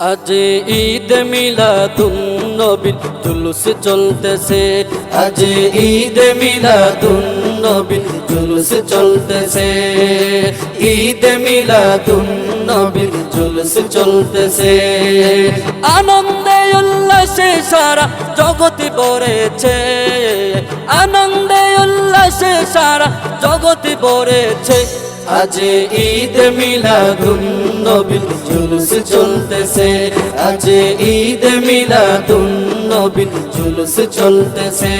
আজ ঈদ মিলাদুন নবীর জুলুস চলতেছে। আজ ঈদ মিলাদুন নবীর জুলুস চলতেছে। ঈদ মিলাদুন নবীর জুলুস চলতেছে। আনন্দে উল্লাসে সারা জগতি ভরেছে। আনন্দে উল্লাসে সারা জগতি ভরেছে। আজ ঈদ মিলাদুন নবীর জুলুস চলতেছে। আজ ঈদ মিলাদুন নবীর জুলুস চলতেছে।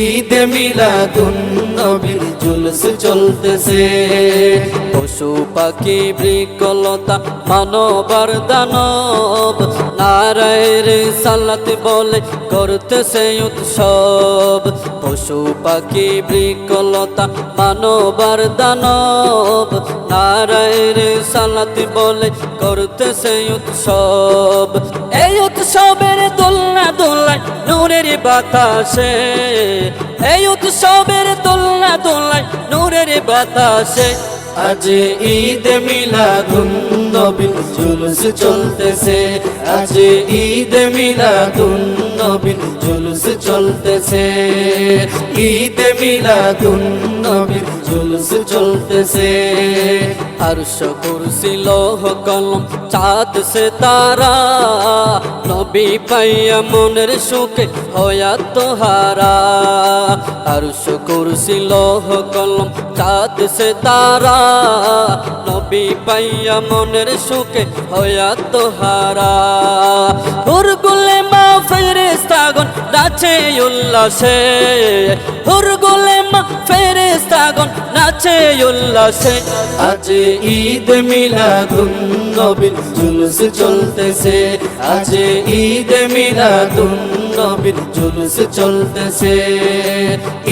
ঈদ মিলাদুন নবীর জুলুস চলতেছে। পশু পাখি বৃকলতা, মানবার দানব। নারায়ের সালাত বলে করতেছে উৎসব। পশু পাখি বৃকলতা, মানবার দানব। নারায়ের সালাত বলে করতেছে উৎসব। এই উৎসবের দোলনা দোলায় নূরের বাতাসে। এই উৎসবের দোলনা দোলায় নূরের বাতাসে। আজ ঈদ মিলাদুন নবীন জুলুস চলতেছে। আজ ঈদ মিলাদুন নবীন জুলুস চলতেছে। ঈদ মিলাদুন নবীন জুলুস চলতেছে। আরশ কুরসি, লৌহ কলম, চাঁদ সে তারা নবী পাইয়া মনের সুখে হয়া তোহারা। আরশ কুরসি লৌহ কলম চাঁদ সে তারা। নবী পাইয়া মনের সুখে হয়া তোহারা। হুরগুলে মা ফেরেস্তাগন নাচে উল্লাসে। হুরগুলে মা ফেরেস্তাগন নাচে উল্লাসে। আজ ঈদ মিলাদুন নবীর জুলুস চলতেছে। আজ ঈদ মিলাদুন নবীর জুলুস চলতেছে।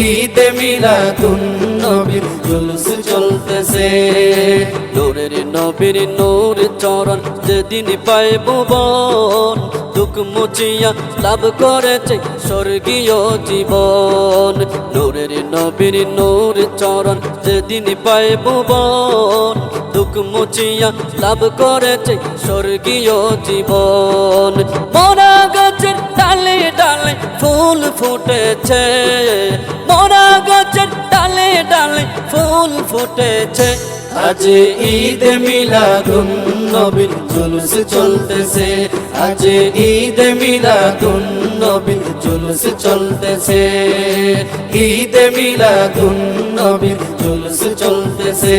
ঈদ মিলাদুন নবীর জুলুস চলতেছে। নূরের নবীর নূর চরণ যেদিন পায় ভুবন দুঃখ মুচিয়া লাভ করেছে স্বর্গীয় জীবন। নূরের নবীর নূর চরণ যেদিন পায় ভুবন দুঃখ মুচিয়া লাভ করেছে স্বর্গীয় জীবন। মরা গাছের ডালে ডালে ফুল ফুটেছে। মরা গাছের ডালে ডালে ফুল ফুটেছে। আজ ঈদ মিলাদুন। নবীর জুলুস চলতেছে। আজ ঈদ মিলাদুন নবীর জুলুস চলতেছে। ঈদ মিলাদুন নবীর জুলুস চলতেছে।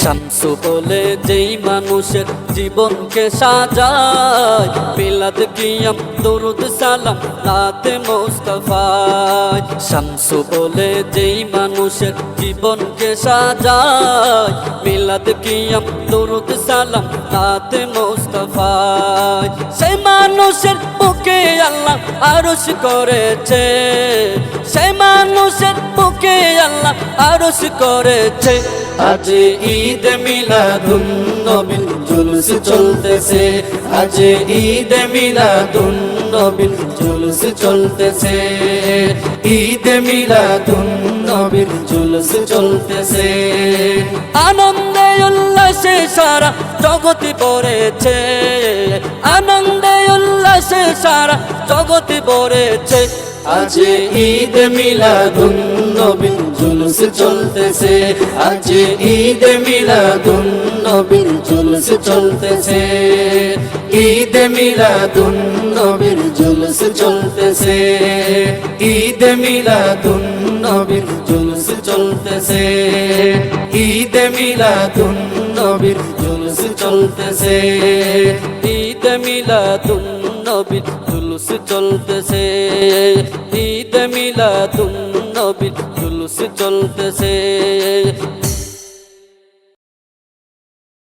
শামসু বলে যেই মানুষের জীবনকে সাজায়, মিলাদ কিয়াম, দরুদ, সালাম নাতে মোস্তফায়। শামসু বলে যেই মানুষের জীবনকে সাজায়, মিলাদ কিয়াম, দরুদ, সালাম নাতে মোস্তফায়। সেই মানুষের বুকে আল্লাহ আরশ করেছে। আল্লাহ আরশ করেছে। আজ ঈদ মিলাদুন নবীন জুলুস চলতেছে। আজ ঈদ মিলাদুন নবীন জুলুস চলতেছে। ঈদ মিলাদুন নবীন জুলুস চলতেছে। আনন্দে উল্লাসে সারা জগতি পড়েছে সারা জগতি পড়েছে আজ ঈদ মিলাদুন নবীন জুলুস চলতেছে। আজ ঈদ মিলাদুন নবীন জুলুস চলতেছে। ঈদ মিলাদুন নবীর জুলুস চলতেছে। ঈদ মিলাদুন নবীর জুলুস চলতেছে। ঈদ মিলাদুন নবীর জুলুস চলতেছে। ঈদ মিলাদুন নবীর জুলুস চলতেছে। ঈদ মিলাদুন নবীর জুলুস চলতেছে।